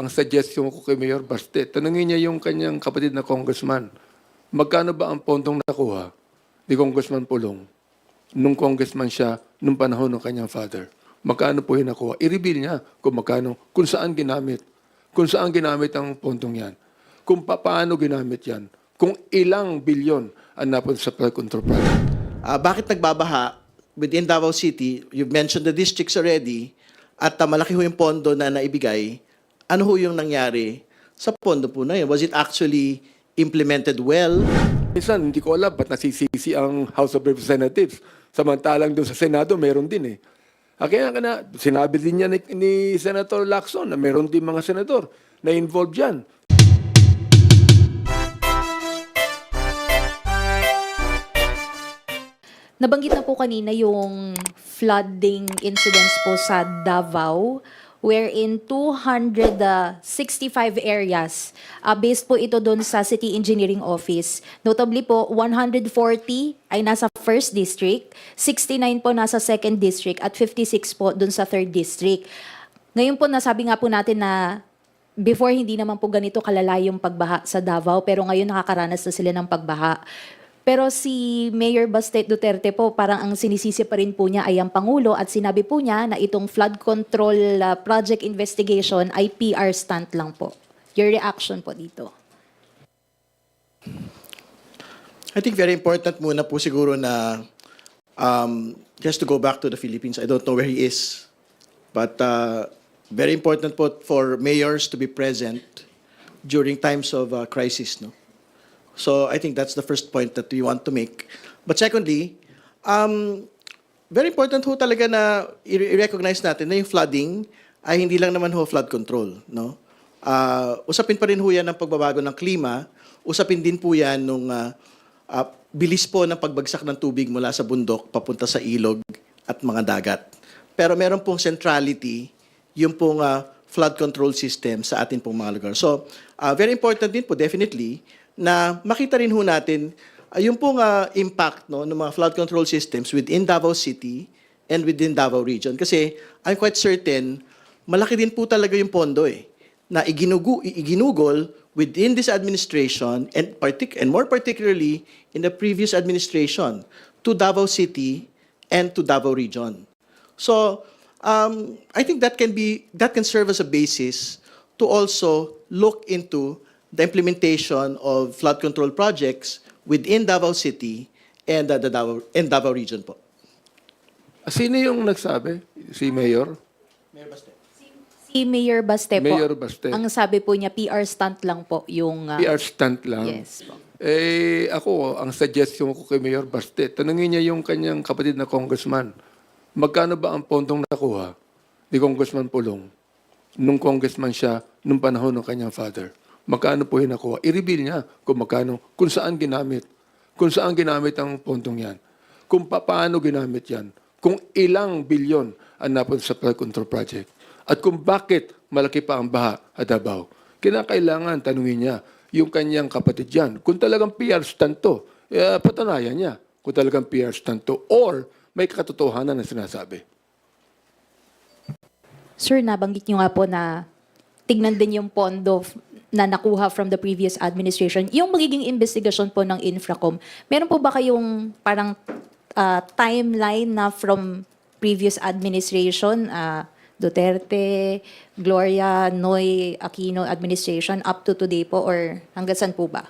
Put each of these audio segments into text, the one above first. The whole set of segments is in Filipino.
ang suggestion ko kay Mayor Baste, tanungin niya yung kanyang kapatid na congressman, magkano ba ang pondong nakuha ni Congressman Pulong nung congressman siya nung panahon ng kanyang father? Magkano po yung nakuha? I-reveal niya kung magkano, kung saan ginamit, kung saan ginamit ang pondong yan, kung pa- paano ginamit yan, kung ilang bilyon ang napunta sa flood control project. Ah, bakit nagbabaha within Davao City? You've mentioned the districts already at ah, malaki ho yung pondo na naibigay. Ano ho yung nangyari sa pondo po na yun? Was it actually implemented well? Minsan, hindi ko alam ba't nasisisi ang House of Representatives. Samantalang doon sa Senado, meron din eh. Ah, Kaya ka na, sinabi din niya ni, ni Senator Lacson na meron din mga senador na involved dyan. Nabanggit na po kanina yung flooding incidents po sa Davao wherein 265 areas. Uh, based po ito doon sa City Engineering Office. Notably po, 140 ay nasa 1st District, 69 po nasa 2nd District, at 56 po doon sa 3rd District. Ngayon po, nasabi nga po natin na before hindi naman po ganito kalala yung pagbaha sa Davao, pero ngayon nakakaranas na sila ng pagbaha. Pero si Mayor Bastet Duterte po, parang ang sinisisi pa rin po niya ay ang Pangulo at sinabi po niya na itong flood control uh, project investigation ay PR stunt lang po. Your reaction po dito? I think very important muna po siguro na um, just to go back to the Philippines. I don't know where he is. But uh, very important po for mayors to be present during times of uh, crisis. No? So I think that's the first point that we want to make. But secondly, um, very important ho talaga na i-recognize natin na yung flooding ay hindi lang naman ho flood control. No? Ah, usapin pa rin ho yan ng pagbabago ng klima. Usapin din po yan nung ah, ah, bilis po ng pagbagsak ng tubig mula sa bundok papunta sa ilog at mga dagat. Pero meron pong centrality yung pong ah, flood control system sa atin pong mga lugar. So, ah, very important din po definitely na makita rin ho natin ah, yung pong ah, impact no, ng mga flood control systems within Davao City and within Davao Region. Kasi I'm quite certain, malaki din po talaga yung pondo eh, na iginugu, iginugol within this administration and, partic- and more particularly in the previous administration to Davao City and to Davao Region. So, um, I think that can be that can serve as a basis to also look into the implementation of flood control projects within Davao City and uh, the Davao and Davao region po. Sino yung nagsabi? Si Mayor? Si Mayor Baste po, Mayor Baste. ang sabi po niya, PR stunt lang po yung... uh, PR stunt lang. Yes po. Eh, ako, ang suggestion ko kay Mayor Baste, tanungin niya yung kanyang kapatid na congressman, magkano ba ang pondong nakuha ni Congressman Pulong nung congressman siya nung panahon ng kanyang father? Magkano po yung nakuha? I-reveal niya kung magkano, kung saan ginamit. Kung saan ginamit ang pondong yan. Kung pa- paano ginamit yan. Kung ilang bilyon ang napunta sa flood control project. At kung bakit malaki pa ang baha at Davao. Kinakailangan tanungin niya yung kanyang kapatid yan. Kung talagang PR stunt to, eh, patunayan niya kung talagang PR stunt to or may katotohanan na sinasabi. Sir, nabanggit niyo nga po na tignan din yung pondo na nakuha from the previous administration. Yung magiging investigasyon po ng Infracom, meron po ba kayong parang ah, timeline na from previous administration, ah, Duterte, Gloria, Noy, Aquino administration up to today po or hanggang saan po ba?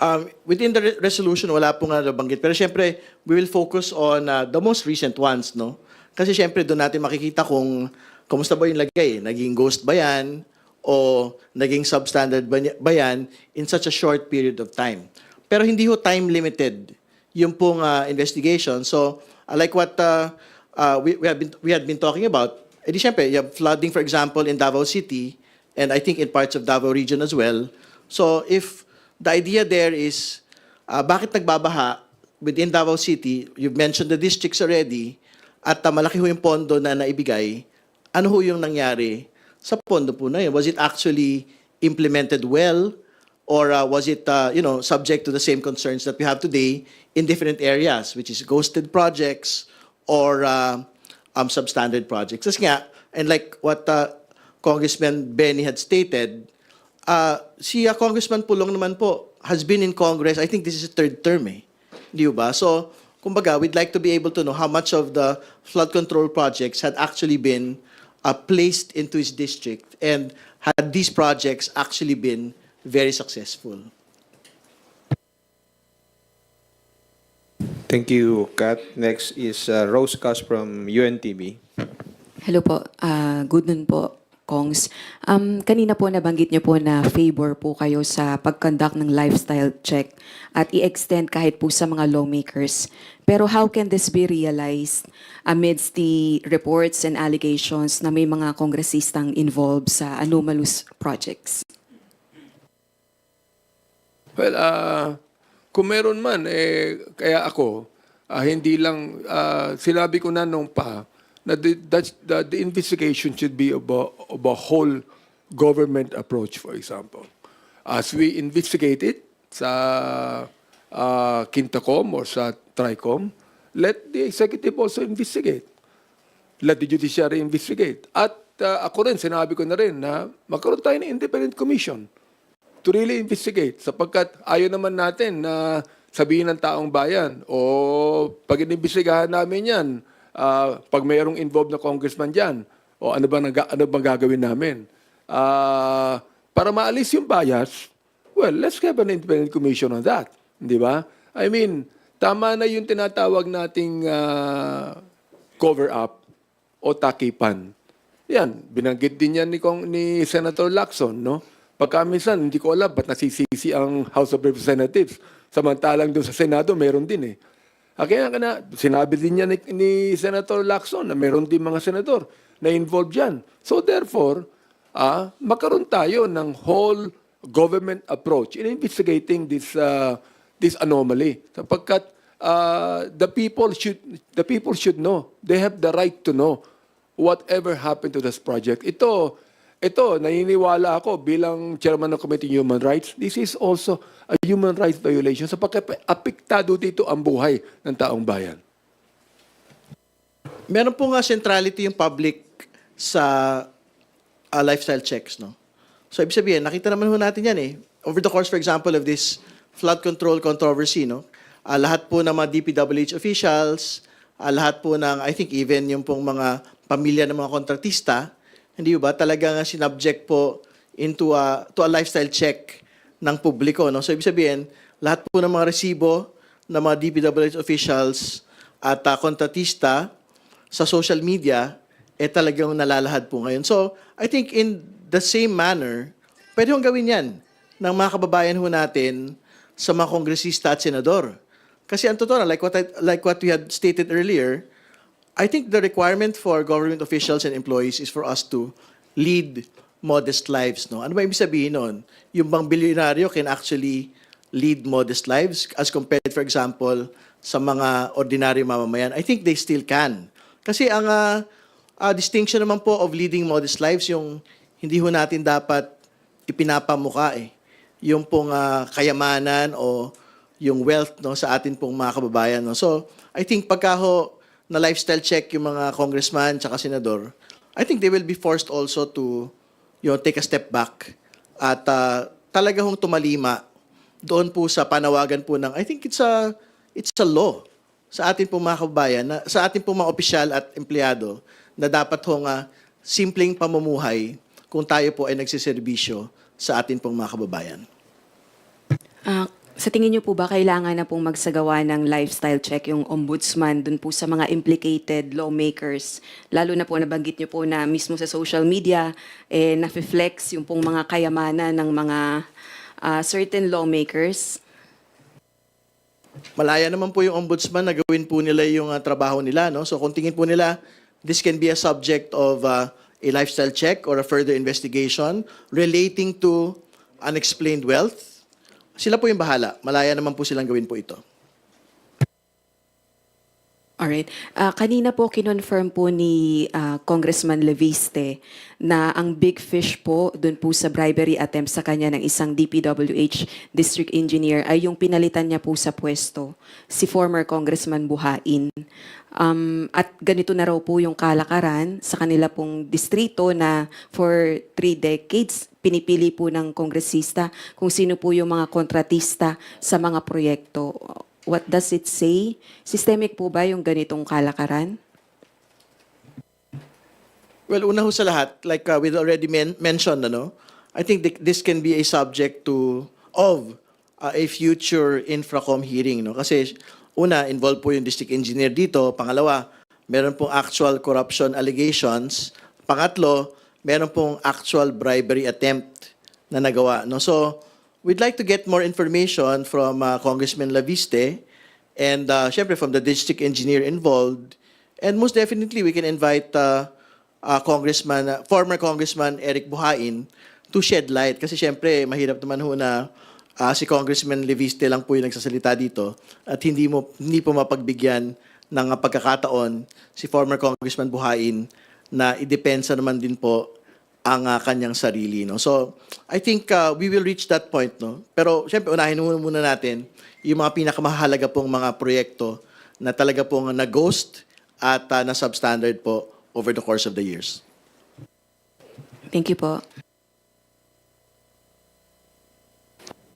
Um, within the re- resolution, wala po nga nabanggit. Pero siyempre, we will focus on uh, the most recent ones, no? Kasi siyempre, doon natin makikita kung kumusta ba yung lagay. Naging ghost ba yan? O naging substandard ba, yan in such a short period of time? Pero hindi ho time limited yung pong uh, investigation. So, uh, like what uh, uh, we, we, have been, we had been talking about, edi siyempre, you have flooding, for example, in Davao City, and I think in parts of Davao region as well. So, if the idea there is, uh, bakit nagbabaha within Davao City, you've mentioned the districts already, at uh, malaki ho yung pondo na naibigay, ano ho yung nangyari sa pondo po na yun? Was it actually implemented well? Or uh, was it, uh, you know, subject to the same concerns that we have today in different areas, which is ghosted projects or uh, um, substandard projects? Kasi nga, and like what uh, Congressman Benny had stated, uh, si uh, Congressman Pulong naman po has been in Congress, I think this is his third term eh. Di ba? So, kumbaga, we'd like to be able to know how much of the flood control projects had actually been uh, placed into his district and had these projects actually been very successful. Thank you, Kat. Next is uh, Rose Cas from UNTV. Hello po. Ah, good noon po, Kongs. Um, kanina po nabanggit niyo po na favor po kayo sa pag-conduct ng lifestyle check at i-extend kahit po sa mga lawmakers. Pero how can this be realized amidst the reports and allegations na may mga kongresistang involved sa anomalous projects? Well, ah, kung meron man, eh, kaya ako, ah, hindi lang, ah, sinabi ko na nung pa, na the, that's, the, the investigation should be of a, whole government approach, for example. As we investigate it sa uh, Quintacom or sa Tricom, let the executive also investigate. Let the judiciary investigate. At ah, ako rin, sinabi ko na rin na magkaroon tayo ng independent commission to really investigate sapagkat ayaw naman natin na sabihin ng taong bayan o pag inimbestigahan namin yan, ah, pag mayroong involved na congressman dyan, o ano ba, naga, ano bang gagawin namin? Ah, para maalis yung bias, well, let's have an independent commission on that. Di ba? I mean, tama na yung tinatawag nating ah, cover up o takipan. Yan, binanggit din yan ni, Kong, ni Senator Lacson, no? Pagka minsan, hindi ko alam ba't nasisisi ang House of Representatives. Samantalang doon sa Senado, meron din eh. Ah, Kaya na, sinabi din niya ni, ni Senator Lacson na meron din mga senador na involved dyan. So therefore, ah, magkaroon tayo ng whole government approach in investigating this uh, this anomaly. Sapagkat uh, the people should the people should know. They have the right to know whatever happened to this project. Ito ito naniniwala ako bilang chairman ng Committee on Human Rights. This is also a human rights violation sapagkat apektado dito ang buhay ng taong bayan. Meron po nga centrality yung public sa uh, lifestyle checks, no? So, ibig sabihin, nakita naman ho natin yan eh. Over the course, for example, of this flood control controversy, no? Ah, lahat po ng mga DPWH officials, ah, lahat po ng, I think even yung pong mga pamilya ng mga kontratista, hindi ba, talagang sinubject po into a, to a lifestyle check ng publiko, no? So, ibig sabihin, lahat po ng mga resibo ng mga DPWH officials at ah, kontratista sa social media, eh talagang nalalahad po ngayon. So, I think in the same manner, pwede hong gawin yan ng mga kababayan ho natin sa mga kongresista at senador. Kasi ang totoo na, like what, I, like what we had stated earlier, I think the requirement for government officials and employees is for us to lead modest lives. No? Ano ba ibig sabihin nun? Yung bang bilyonaryo can actually lead modest lives as compared, for example, sa mga ordinary mamamayan? I think they still can. Kasi ang ah, ah, distinction naman po of leading modest lives, yung hindi ho natin dapat ipinapamuka eh. Yung pong ah, kayamanan o yung wealth no sa atin pong mga kababayan no. So, I think pagka ho na lifestyle check yung mga congressman tsaka senador, I think they will be forced also to you know, take a step back at ah, talaga hong tumalima doon po sa panawagan po ng I think it's a it's a law sa atin pong mga kababayan, na, sa atin pong mga opisyal at empleyado na dapat hong ah, simpleng pamumuhay kung tayo po ay nagsiservisyo sa atin pong mga kababayan. Ah, sa tingin niyo po ba kailangan na pong magsagawa ng lifestyle check yung ombudsman dun po sa mga implicated lawmakers? Lalo na po nabanggit niyo po na mismo sa social media, eh, nafe-flex yung pong mga kayamanan ng mga ah, certain lawmakers. Malaya naman po yung ombudsman na gawin po nila yung ah, trabaho nila. No? So kung tingin po nila, this can be a subject of ah, a lifestyle check or a further investigation relating to unexplained wealth, sila po yung bahala. Malaya naman po silang gawin po ito. Alright. Ah, kanina po kinonfirm po ni ah, Congressman Leviste na ang big fish po doon po sa bribery attempt sa kanya ng isang DPWH district engineer ay yung pinalitan niya po sa pwesto, si former Congressman Buhain. Um, at ganito na raw po yung kalakaran sa kanila pong distrito na for three decades, pinipili po ng kongresista kung sino po yung mga kontratista sa mga proyekto. What does it say? Systemic po ba yung ganitong kalakaran? Well, una ho sa lahat, like uh, we already men- mentioned, ano, I think th- this can be a subject to of uh, a future infracom hearing, no? Kasi una, involved po yung district engineer dito. Pangalawa, meron pong actual corruption allegations. Pangatlo, meron pong actual bribery attempt na nagawa, no? So, we'd like to get more information from uh, Congressman Laviste and uh, syempre from the district engineer involved. And most definitely, we can invite uh, uh, Congressman, uh, former Congressman Eric Buhain to shed light. Kasi syempre, mahirap naman ho na uh, si Congressman Leviste lang po yung nagsasalita dito at hindi mo hindi po mapagbigyan ng uh, pagkakataon si former Congressman Buhain na idepensa naman din po ang uh, kanyang sarili no. So, I think uh, we will reach that point no. Pero syempre unahin muna, muna natin yung mga pinakamahalaga pong mga proyekto na talaga pong na-ghost at uh, na substandard po over the course of the years. Thank you po.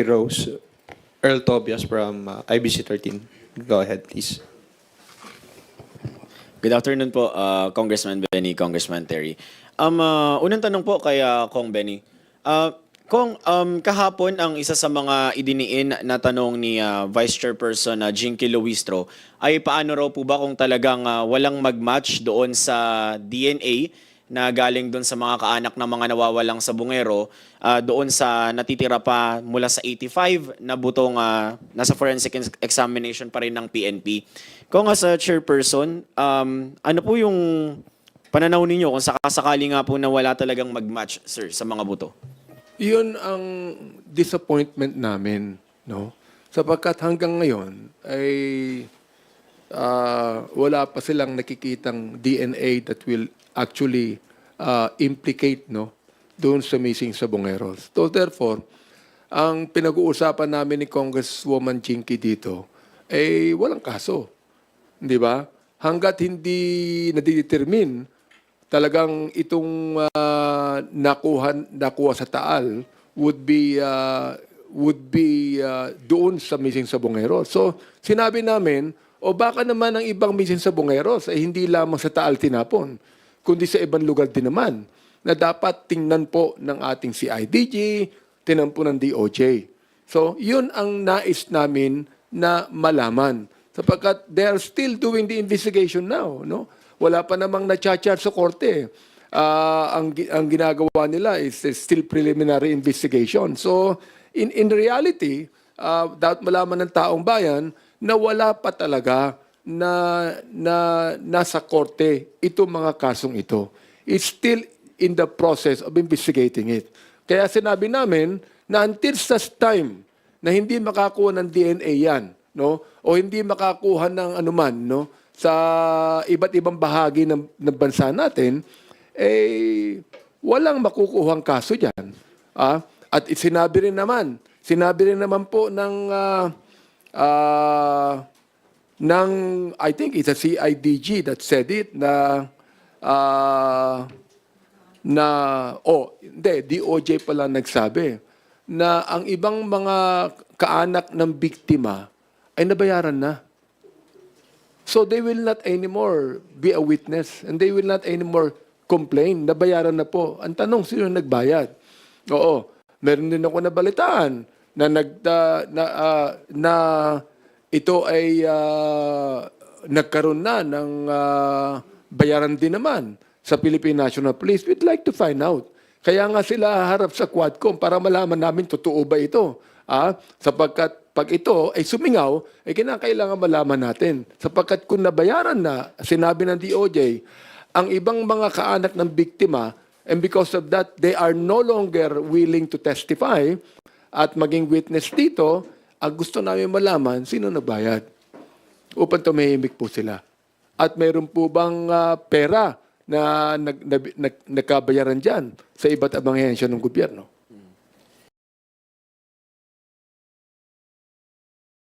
Rose. Earl Tobias from uh, IBC 13. Go ahead, please. Good afternoon po, uh, Congressman Benny, Congressman Terry. Um, uh, unang tanong po kay uh, Kong Benny. Uh, Kong, um, kahapon ang isa sa mga idiniin na tanong ni uh, Vice Chairperson uh, Jinky Luistro ay paano raw po ba kung talagang uh, walang mag-match doon sa DNA na galing doon sa mga kaanak ng mga nawawalang sa bungero, uh, doon sa natitira pa mula sa 85 na butong uh, nasa forensic ex- examination pa rin ng PNP. Kung as a chairperson, um, ano po yung pananaw ninyo kung sakasakali nga po na wala talagang mag-match, sir, sa mga buto? Yun ang disappointment namin, no? Sapagkat hanggang ngayon ay ah, wala pa silang nakikitang DNA that will actually ah, implicate, no, doon sa missing sa Bongeros. So therefore, ang pinag-uusapan namin ni Congresswoman Chinky dito ay walang kaso. Di ba? Hanggat hindi nadidetermine talagang itong ah, nakuha nakuha sa Taal would be ah, would be ah, doon sa missing sa Bongeros. So, sinabi namin, o baka naman ang ibang missing sa Bongeros ay hindi lamang sa Taal tinapon, kundi sa ibang lugar din naman na dapat tingnan po ng ating CIDG, tingnan po ng DOJ. So, yun ang nais namin na malaman. Sapagkat they are still doing the investigation now, no? Wala pa namang na-charge sa korte. Ah, ang, ang ginagawa nila is uh, still preliminary investigation. So, in, in reality, uh, dapat malaman ng taong bayan na wala pa talaga na, na nasa korte itong mga kasong ito. It's still in the process of investigating it. Kaya sinabi namin na until such time na hindi makakuha ng DNA yan, no? O hindi makakuha ng anuman, no? Sa iba't ibang bahagi ng, ng bansa natin, eh, walang makukuhang kaso dyan. Ah? At sinabi rin naman, sinabi rin naman po ng, ah, ah, ng, I think it's a CIDG that said it, na, ah, na, oh, hindi, DOJ pala nagsabi, na ang ibang mga kaanak ng biktima ay nabayaran na. So they will not anymore be a witness and they will not anymore complain. Nabayaran na po. Ang tanong, sino nagbayad? Oo. Meron din ako nabalitaan na nag na ah, na ito ay ah, nagkaroon na ng ah, bayaran din naman sa Philippine National Police. We'd like to find out. Kaya nga sila harap sa Quadcom para malaman namin totoo ba ito. Ah, sapagkat pag ito ay sumingaw, ay kinakailangan malaman natin. Sapagkat kung nabayaran na, sinabi ng DOJ, ang ibang mga kaanak ng biktima, and because of that, they are no longer willing to testify at maging witness dito, ang gusto namin malaman, sino nabayad? Upang tumahimik po sila. At mayroon po bang ah, pera na nag, nag, nag, nagkabayaran dyan sa iba't ibang ahensya ng gobyerno?